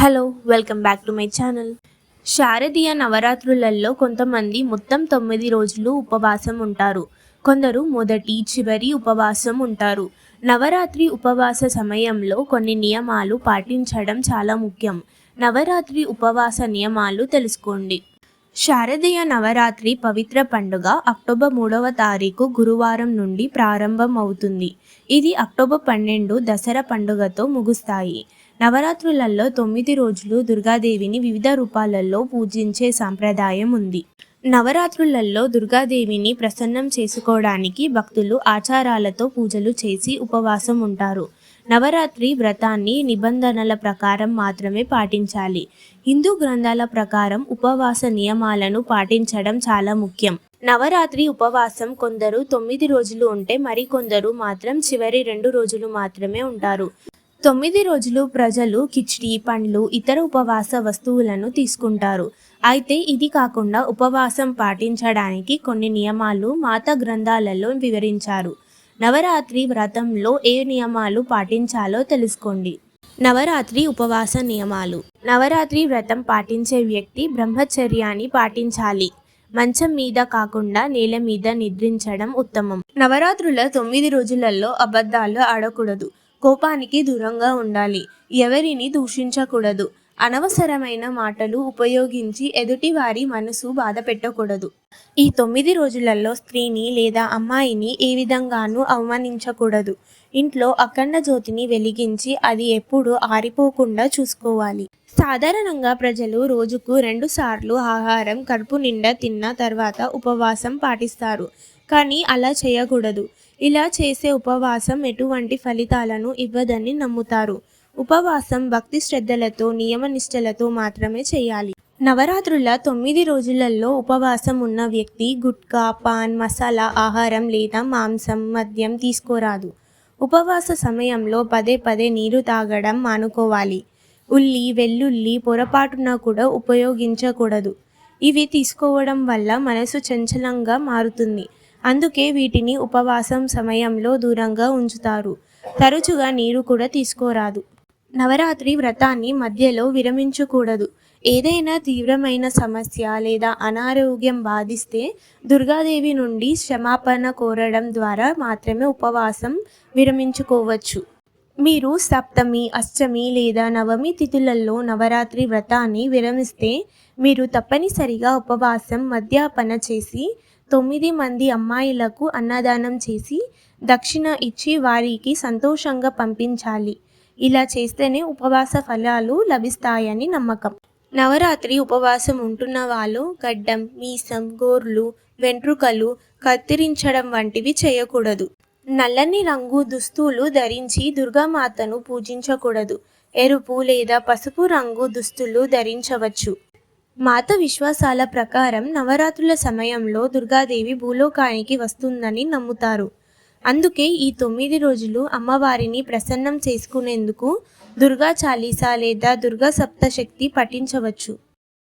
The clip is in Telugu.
Hello welcome back to my channel Sharadiya నవరాత్రులలో కొంతమంది మొత్తం తొమ్మిది రోజులు ఉపవాసం ఉంటారు. కొందరు మొదటి చివరి ఉపవాసం ఉంటారు. నవరాత్రి ఉపవాస సమయంలో కొన్ని నియమాలు పాటించడం చాలా ముఖ్యం. నవరాత్రి ఉపవాస నియమాలు తెలుసుకోండి. శారదీయ నవరాత్రి పవిత్ర పండుగ అక్టోబర్ మూడవ తారీఖు గురువారం నుండి ప్రారంభం అవుతుంది ఇది అక్టోబర్ పన్నెండు దసరా పండుగతో ముగుస్తాయి. నవరాత్రులలో తొమ్మిది రోజులు దుర్గాదేవిని వివిధ రూపాలలో పూజించే సాంప్రదాయం ఉంది. నవరాత్రులలో దుర్గాదేవిని ప్రసన్నం చేసుకోవడానికి భక్తులు ఆచారాలతో పూజలు చేసి ఉపవాసం ఉంటారు. నవరాత్రి వ్రతాన్ని నిబంధనల ప్రకారం మాత్రమే పాటించాలి. హిందూ గ్రంథాల ప్రకారం ఉపవాస నియమాలను పాటించడం చాలా ముఖ్యం. నవరాత్రి ఉపవాసం కొందరు తొమ్మిది రోజులు ఉంటే మరికొందరు మాత్రం చివరి రెండు రోజులు మాత్రమే ఉంటారు. తొమ్మిది రోజులు ప్రజలు కిచిడి పండ్లు ఇతర ఉపవాస వస్తువులను తీసుకుంటారు. అయితే ఇది కాకుండా ఉపవాసం పాటించడానికి కొన్ని నియమాలు మాత గ్రంథాలలో వివరించారు. నవరాత్రి వ్రతంలో ఏ నియమాలు పాటించాలో తెలుసుకోండి. నవరాత్రి ఉపవాస నియమాలు. నవరాత్రి వ్రతం పాటించే వ్యక్తి బ్రహ్మచర్యాన్ని పాటించాలి. మంచం మీద కాకుండా నేల మీద నిద్రించడం ఉత్తమం. నవరాత్రుల తొమ్మిది రోజులలో అబద్ధాలు ఆడకూడదు. కోపానికి దూరంగా ఉండాలి. ఎవరిని దూషించకూడదు. అనవసరమైన మాటలు ఉపయోగించి ఎదుటివారి మనసు బాధ పెట్టకూడదు. ఈ తొమ్మిది రోజులలో స్త్రీని లేదా అమ్మాయిని ఏ విధంగానూ అవమానించకూడదు. ఇంట్లో అఖండ జ్యోతిని వెలిగించి అది ఎప్పుడూ ఆరిపోకుండా చూసుకోవాలి. సాధారణంగా ప్రజలు రోజుకు రెండు సార్లు ఆహారం కడుపు నిండా తిన్న తర్వాత ఉపవాసం పాటిస్తారు. కానీ అలా చేయకూడదు. ఇలా చేసే ఉపవాసం ఎటువంటి ఫలితాలను ఇవ్వదని నమ్ముతారు. ఉపవాసం భక్తి శ్రద్ధలతో నియమనిష్టలతో మాత్రమే చేయాలి. నవరాత్రుల తొమ్మిది రోజులలో ఉపవాసం ఉన్న వ్యక్తి గుట్కా పాన్ మసాలా ఆహారం లేదా మాంసం మద్యం తీసుకోరాదు. ఉపవాస సమయంలో పదే పదే నీరు తాగడం మానుకోవాలి. ఉల్లి వెల్లుల్లి పొరపాటున కూడా ఉపయోగించకూడదు. ఇవి తీసుకోవడం వల్ల మనసు చంచలంగా మారుతుంది. అందుకే వీటిని ఉపవాసం సమయంలో దూరంగా ఉంచుతారు. తరచుగా నీరు కూడా తీసుకోరాదు. నవరాత్రి వ్రతాన్ని మధ్యలో విరమించకూడదు. ఏదైనా తీవ్రమైన సమస్య లేదా అనారోగ్యం బాధిస్తే దుర్గాదేవి నుండి క్షమాపణ కోరడం ద్వారా మాత్రమే ఉపవాసం విరమించుకోవచ్చు. మీరు సప్తమి అష్టమి లేదా నవమి తిథులలో నవరాత్రి వ్రతాన్ని విరమిస్తే మీరు తప్పనిసరిగా ఉపవాసం మద్యాపన చేసి తొమ్మిది మంది అమ్మాయిలకు అన్నదానం చేసి దక్షిణ ఇచ్చి వారికి సంతోషంగా పంపించాలి. ఇలా చేస్తేనే ఉపవాస ఫలాలు లభిస్తాయని నమ్మకం. నవరాత్రి ఉపవాసం ఉంటున్న వాళ్ళు గడ్డం మీసం గోర్లు వెంట్రుకలు కత్తిరించడం వంటివి చేయకూడదు. నల్లని రంగు దుస్తులు ధరించి దుర్గామాతను పూజించకూడదు. ఎరుపు లేదా పసుపు రంగు దుస్తులు ధరించవచ్చు. మాత విశ్వాసాల ప్రకారం నవరాత్రుల సమయంలో దుర్గాదేవి భూలోకానికి వస్తుందని నమ్ముతారు. అందుకే ఈ తొమ్మిది రోజులు అమ్మవారిని ప్రసన్నం చేసుకునేందుకు దుర్గా చాలీసా లేదా దుర్గా సప్తశక్తి పఠించవచ్చు.